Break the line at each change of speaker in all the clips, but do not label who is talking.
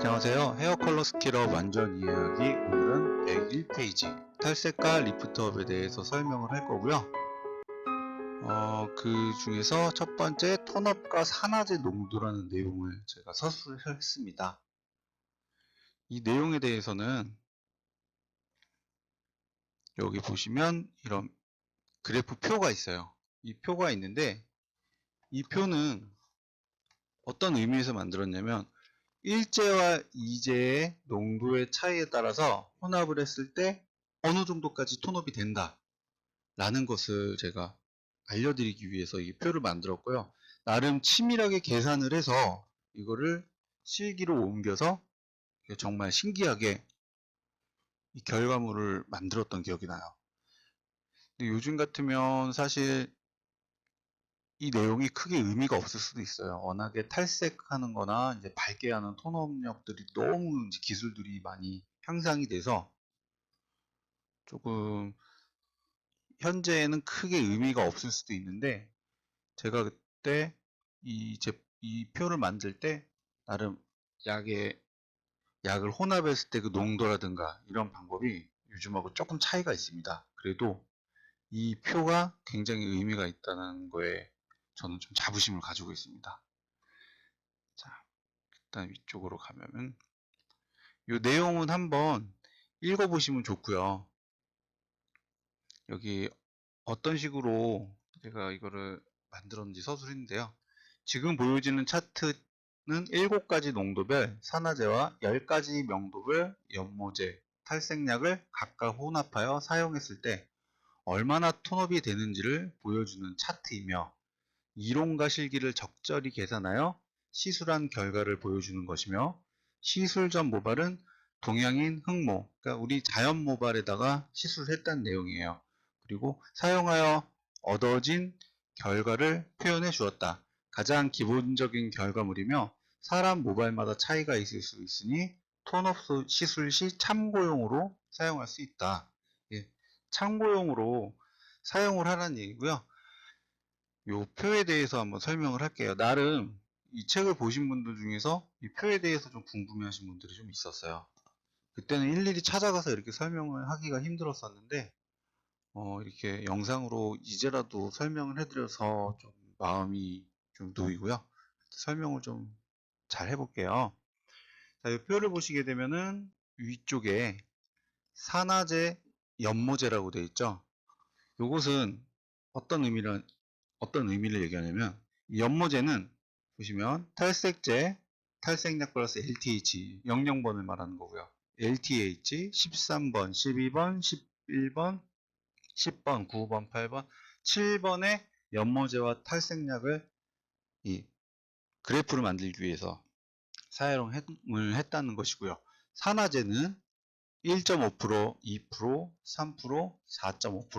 안녕하세요. 헤어 컬러 스킬업 완전 이해하기 오늘은 101페이지 탈색과 리프트업에 대해서 설명을 할 거고요. 어, 그 중에서 첫 번째 톤업과 산화제 농도라는 내용을 제가 서술을 했습니다. 이 내용에 대해서는 여기 보시면 이런 그래프 표가 있어요. 이 표가 있는데 이 표는 어떤 의미에서 만들었냐면 일제와 이제의 농도의 차이에 따라서 혼합을 했을 때 어느 정도까지 톤업이 된다 라는 것을 제가 알려드리기 위해서 이 표를 만들었고요. 나름 치밀하게 계산을 해서 이거를 실기로 옮겨서 정말 신기하게 이 결과물을 만들었던 기억이 나요. 근데 요즘 같으면 사실 이 내용이 크게 의미가 없을 수도 있어요. 워낙에 탈색하는 거나 이제 밝게 하는 톤업력들이 너무 기술들이 많이 향상이 돼서 조금 현재는 크게 의미가 없을 수도 있는데 제가 그때 이, 제, 이 표를 만들 때 나름 약에 약을 혼합했을 때 그 농도라든가 이런 방법이 요즘하고 조금 차이가 있습니다. 그래도 이 표가 굉장히 의미가 있다는 거에 저는 좀 자부심을 가지고 있습니다. 자, 일단 위쪽으로 가면은 이 내용은 한번 읽어보시면 좋고요. 여기 어떤 식으로 제가 이거를 만들었는지 서술인데요. 지금 보여지는 차트는 7가지 농도별 산화제와 10가지 명도별 연모제, 탈색약을 각각 혼합하여 사용했을 때 얼마나 톤업이 되는지를 보여주는 차트이며 이론과 실기를 적절히 계산하여 시술한 결과를 보여주는 것이며 시술 전 모발은 동양인 흑모, 그러니까 우리 자연 모발에다가 시술했다는 내용이에요. 그리고 사용하여 얻어진 결과를 표현해 주었다. 가장 기본적인 결과물이며 사람 모발마다 차이가 있을 수 있으니 톤업 시술 시 참고용으로 사용할 수 있다. 예, 참고용으로 사용을 하라는 얘기고요. 요 표에 대해서 한번 설명을 할게요. 나름 이 책을 보신 분들 중에서 이 표에 대해서 좀 궁금해 하신 분들이 좀 있었어요. 그때는 일일이 찾아가서 이렇게 설명을 하기가 힘들었었는데 어, 이렇게 영상으로 이제라도 설명을 해드려서 좀 마음이 좀 놓이고요. 설명을 좀 잘 해볼게요. 자, 이 표를 보시게 되면은 위쪽에 산화제 연모제라고 되어 있죠. 요것은 어떤 의미를 어떤 의미를 얘기하냐면 연모제는 보시면 탈색제, 탈색약 플러스 LTH 00번을 말하는 거고요. LTH 13번, 12번, 11번, 10번, 9번, 8번, 7번의 연모제와 탈색약을 이 그래프를 만들기 위해서 사용을 했다는 것이고요. 산화제는 1.5%, 2%, 3%, 4.5%,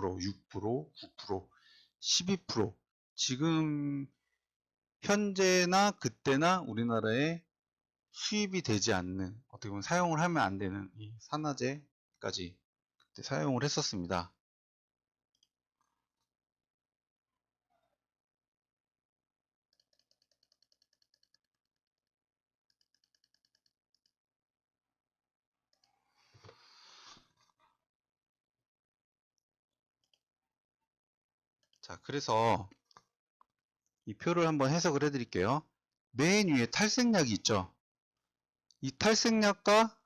6%, 9%, 12% 지금 현재나 그때나 우리나라에 수입이 되지 않는 어떻게 보면 사용을 하면 안 되는 이 산화제까지 그때 사용을 했었습니다. 자, 그래서 이 표를 한번 해석을 해 드릴게요. 맨 위에 탈색약이 있죠. 이 탈색약과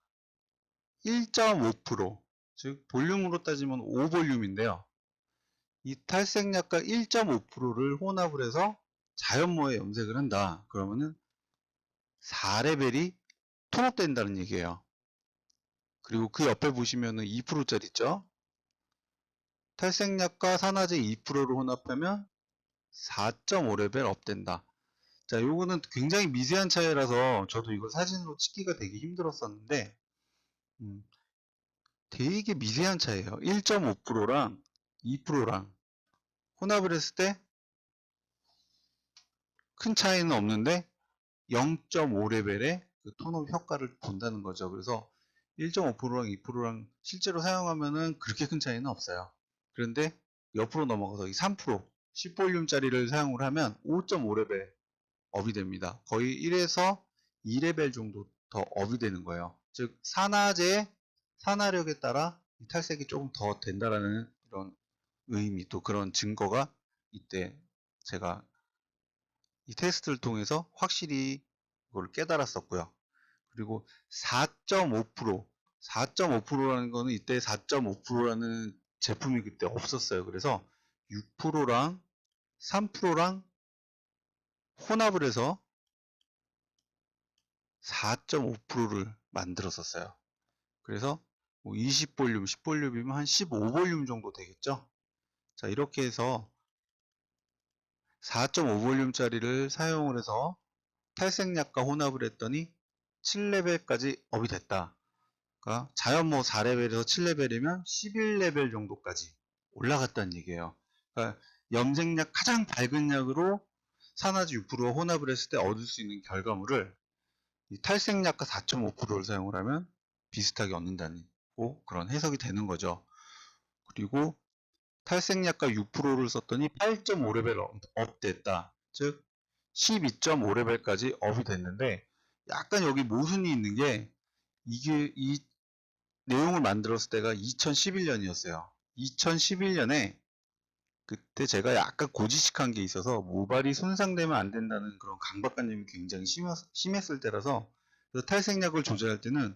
1.5%, 즉 볼륨으로 따지면 5볼륨인데요. 이 탈색약과 1.5%를 혼합을 해서 자연모에 염색을 한다. 그러면은 4레벨이 톤업된다는 얘기예요. 그리고 그 옆에 보시면은 2%짜리 있죠? 탈색약과 산화제 2%를 혼합하면 4.5레벨 업된다. 자, 요거는 굉장히 미세한 차이라서 저도 이거 사진으로 찍기가 되게 힘들었었는데, 음, 되게 미세한 차이에요. 1.5%랑 2%랑 혼합을 했을 때 큰 차이는 없는데 0.5레벨의 그 톤업 효과를 본다는 거죠. 그래서 1.5%랑 2%랑 실제로 사용하면은 그렇게 큰 차이는 없어요. 그런데 옆으로 넘어가서 이 3%, 10볼륨짜리를 사용을 하면 5.5레벨 업이 됩니다. 거의 1에서 2레벨 정도 더 업이 되는 거예요. 즉 산화제 산화력에 따라 이 탈색이 조금 더 된다라는 이런 의미 또 그런 증거가 이때 제가 이 테스트를 통해서 확실히 그걸 깨달았었고요. 그리고 4.5% 4.5%라는 거는 이때 4.5%라는 제품이 그때 없었어요. 그래서 6%랑 3%랑 혼합을 해서 4.5%를 만들었었어요. 그래서 20볼륨, 10볼륨이면 한 15볼륨 정도 되겠죠? 자, 이렇게 해서 4.5볼륨짜리를 사용을 해서 탈색약과 혼합을 했더니 7레벨까지 업이 됐다. 그러니까 자연모 4레벨에서 7레벨이면 11레벨 정도까지 올라갔다는 얘기예요. 그러니까 염색약 가장 밝은 약으로 산화제 6%와 혼합을 했을 때 얻을 수 있는 결과물을 이 탈색약과 4.5%를 사용을 하면 비슷하게 얻는다는 고 그런 해석이 되는 거죠. 그리고 탈색약과 6%를 썼더니 8.5레벨 업됐다. 즉 12.5레벨까지 업이 됐는데 약간 여기 모순이 있는 게 이게 이 내용을 만들었을 때가 2011년이었어요. 2011년에 그때 제가 약간 고지식한 게 있어서 모발이 손상되면 안 된다는 그런 강박관념이 굉장히 심했, 심했 을 때라서 탈색약을 조절할 때는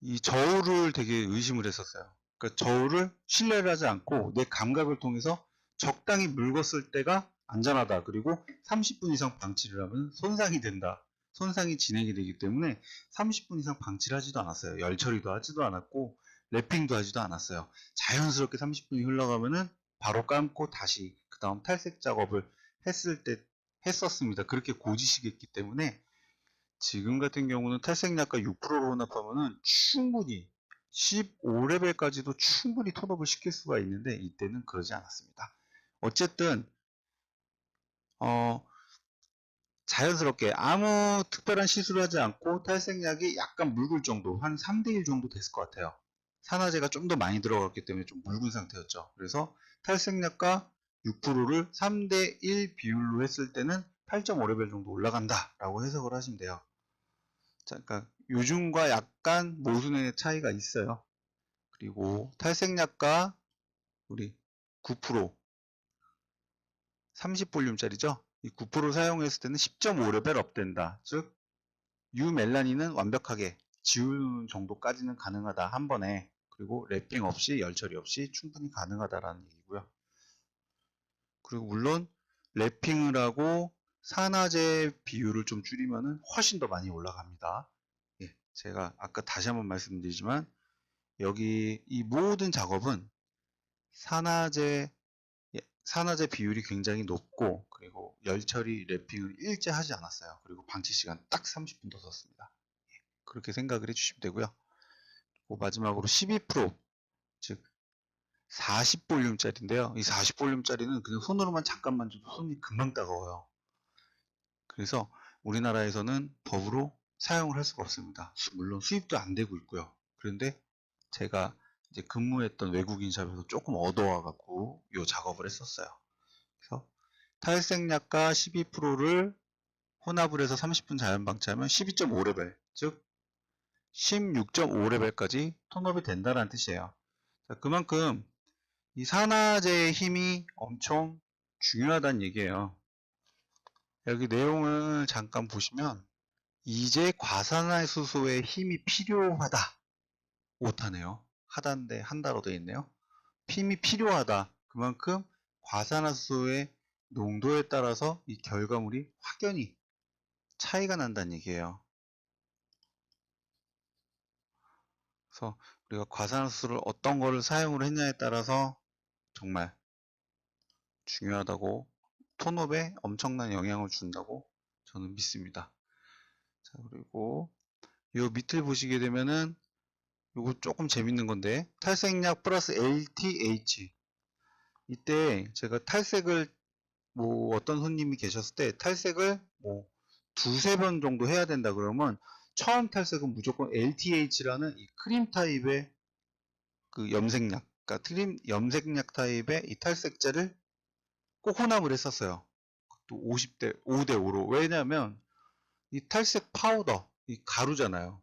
이 저울을 되게 의심을 했었어요. 그러니까 저울을 신뢰를 하지 않고 내 감각을 통해서 적당히 묽었을 때가 안전하다. 그리고 30분 이상 방치를 하면 손상이 된다. 손상이 진행이 되기 때문에 30분 이상 방치를 하지도 않았어요. 열 처리도 하지도 않았고 랩핑도 하지도 않았어요. 자연스럽게 30분이 흘러가면은 바로 감고 다시 그 다음 탈색 작업을 했을 때 했었습니다. 그렇게 고지식했기 때문에 지금 같은 경우는 탈색약과 6%로 혼합하면은 충분히 15레벨까지도 충분히 톤업을 시킬 수가 있는데 이때는 그러지 않았습니다. 어쨌든 어, 자연스럽게 아무 특별한 시술을 하지 않고 탈색약이 약간 묽을 정도 한 3대1 정도 됐을 것 같아요. 산화제가 좀 더 많이 들어갔기 때문에 좀 묽은 상태였죠. 그래서 탈색약과 6%를 3대 1 비율로 했을 때는 8.5레벨 정도 올라간다 라고 해석을 하시면 돼요. 자, 그러니까 요즘과 약간 모순의 차이가 있어요. 그리고 탈색약과 우리 9% 30볼륨짜리죠. 이 9% 사용했을 때는 10.5레벨 업된다. 즉 유멜라닌은 완벽하게 지우는 정도까지는 가능하다 한 번에 그리고 랩핑 없이 열 처리 없이 충분히 가능하다라는 얘기고요. 그리고 물론 랩핑을 하고 산화제 비율을 좀 줄이면은 훨씬 더 많이 올라갑니다. 예, 제가 아까 다시 한번 말씀드리지만 여기 이 모든 작업은 산화제 예, 산화제 비율이 굉장히 높고 그리고 열 처리 랩핑을 일제 하지 않았어요. 그리고 방치 시간 딱 30분 더 썼습니다. 예, 그렇게 생각을 해주시면 되고요. 마지막으로 12%즉 40볼륨짜리인데요. 이 40볼륨짜리는 그냥 손으로만 잠깐 만져도 손이 금방 따가워요. 그래서 우리나라에서는 법으로 사용을 할 수가 없습니다. 물론 수입도 안 되고 있고요. 그런데 제가 이제 근무했던 외국인 샵에서 조금 얻어와 갖고 이 작업을 했었어요. 그래서 탈색약과 12%를 혼합을 해서 30분 자연 방치하면 12.5레벨, 즉 16.5레벨까지 톤업이 된다는 뜻이에요. 자, 그만큼 이 산화제의 힘이 엄청 중요하다는 얘기예요. 여기 내용을 잠깐 보시면 이제 과산화수소의 힘이 필요하다. 오타네요. 하다인데 한다로 되어 있네요. 힘이 필요하다. 그만큼 과산화수소의 농도에 따라서 이 결과물이 확연히 차이가 난다는 얘기예요. 그래서 우리가 과산화수소를 어떤 거를 사용을 했냐에 따라서 정말 중요하다고 톤업에 엄청난 영향을 준다고 저는 믿습니다. 자, 그리고 이 밑을 보시게 되면은 이거 조금 재밌는 건데 탈색약 플러스 LTH 이때 제가 탈색을 뭐 어떤 손님이 계셨을 때 탈색을 뭐 두세 번 정도 해야 된다 그러면 처음 탈색은 무조건 LTH라는 이 크림 타입의 그 염색약 그러니까 트림 염색약 타입의 이 탈색제를 꼭 혼합을 했었어요. 또 50대 5대 5로 왜냐하면 이 탈색 파우더 이 가루잖아요.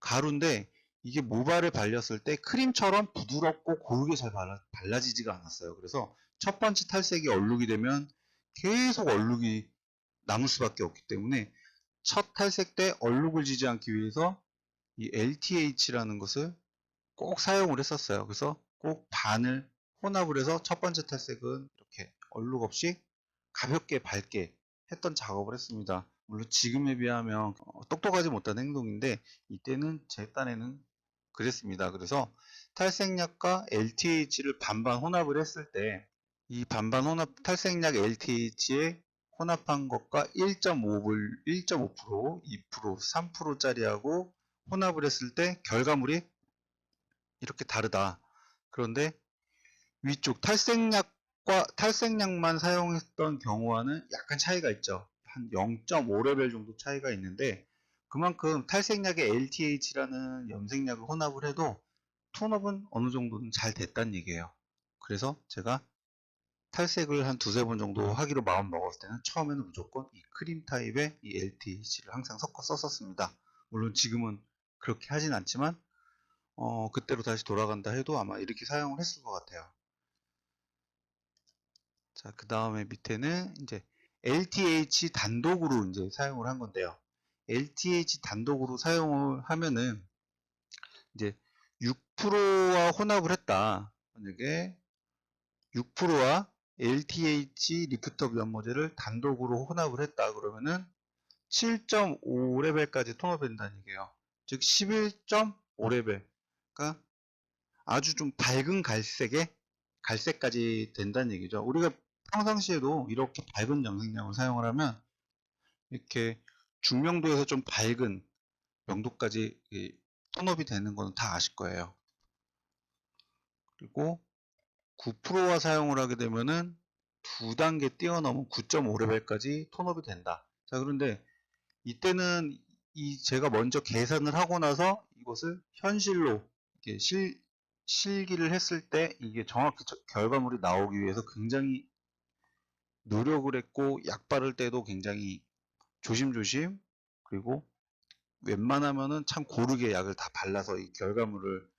가루인데 이게 모발에 발렸을 때 크림처럼 부드럽고 고르게 잘 발라, 발라지지가 않았어요. 그래서 첫 번째 탈색이 얼룩이 되면 계속 얼룩이 남을 수밖에 없기 때문에 첫 탈색 때 얼룩을 지지 않기 위해서 이 LTH라는 것을 꼭 사용을 했었어요. 그래서 꼭 반을 혼합을 해서 첫 번째 탈색은 이렇게 얼룩 없이 가볍게 밝게 했던 작업을 했습니다. 물론 지금에 비하면 어, 똑똑하지 못한 행동인데 이때는 제 딴에는 그랬습니다. 그래서 탈색약과 LTH를 반반 혼합을 했을 때 이 반반 혼합 탈색약 LTH에 혼합한 것과 1.5불, 1.5%, 2%, 3%짜리하고 혼합을 했을 때 결과물이 이렇게 다르다. 그런데 위쪽 탈색약과 탈색약만 사용했던 경우와는 약간 차이가 있죠. 한 0.5레벨 정도 차이가 있는데 그만큼 탈색약에 LTH라는 염색약을 혼합을 해도 톤업은 어느 정도는 잘 됐다는 얘기예요. 그래서 제가 탈색을 한 두세 번 정도 하기로 마음 먹었을 때는 처음에는 무조건 이 크림 타입의 이 LTH를 항상 섞어 썼었습니다. 물론 지금은 그렇게 하진 않지만 어, 그때로 다시 돌아간다 해도 아마 이렇게 사용을 했을 것 같아요. 자, 그 다음에 밑에는 이제 LTH 단독으로 이제 사용을 한 건데요. LTH 단독으로 사용을 하면은 이제 6%와 혼합을 했다. 만약에 6%와 LTH 리프트업 연모제를 단독으로 혼합을 했다 그러면은 7.5레벨까지 톤업이 된다는 얘기예요. 즉 11.5레벨. 그러니까 아주 좀 밝은 갈색에 갈색까지 된다는 얘기죠. 우리가 평상시에도 이렇게 밝은 염색약을 사용을 하면 이렇게 중명도에서 좀 밝은 명도까지 이 톤업이 되는 거는 다 아실 거예요. 그리고 9%와 사용을 하게 되면은 두 단계 뛰어넘은 9.5레벨까지 톤업이 된다. 자, 그런데 이때는 이 제가 먼저 계산을 하고 나서 이것을 현실로 이렇게 실, 실기를 했을 때 이게 정확히 저- 결과물이 나오기 위해서 굉장히 노력을 했고 약 바를 때도 굉장히 조심조심 그리고 웬만하면은 참 고르게 약을 다 발라서 이 결과물을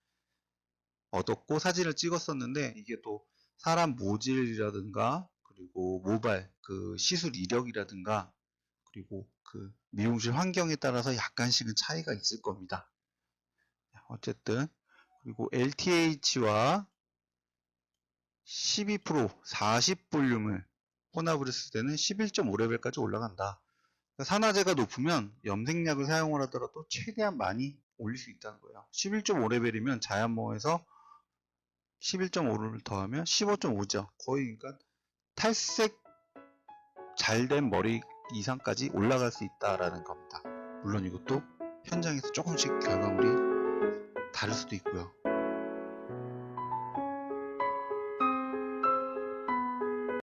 얻었고 사진을 찍었었는데 이게 또 사람 모질이라든가 그리고 모발 그 시술 이력이라든가 그리고 그 미용실 환경에 따라서 약간씩은 차이가 있을 겁니다. 어쨌든 그리고 LTH와 12% 40 볼륨을 혼합을 했을 때는 11.5레벨까지 올라간다. 그러니까 산화제가 높으면 염색약을 사용을 하더라도 최대한 많이 올릴 수 있다는 거예요. 11.5레벨이면 자연모에서 11.5를 더하면 15.5죠. 거의 그러니까 탈색 잘 된 머리 이상까지 올라갈 수 있다라는 겁니다. 물론 이것도 현장에서 조금씩 결과물이 다를 수도 있고요.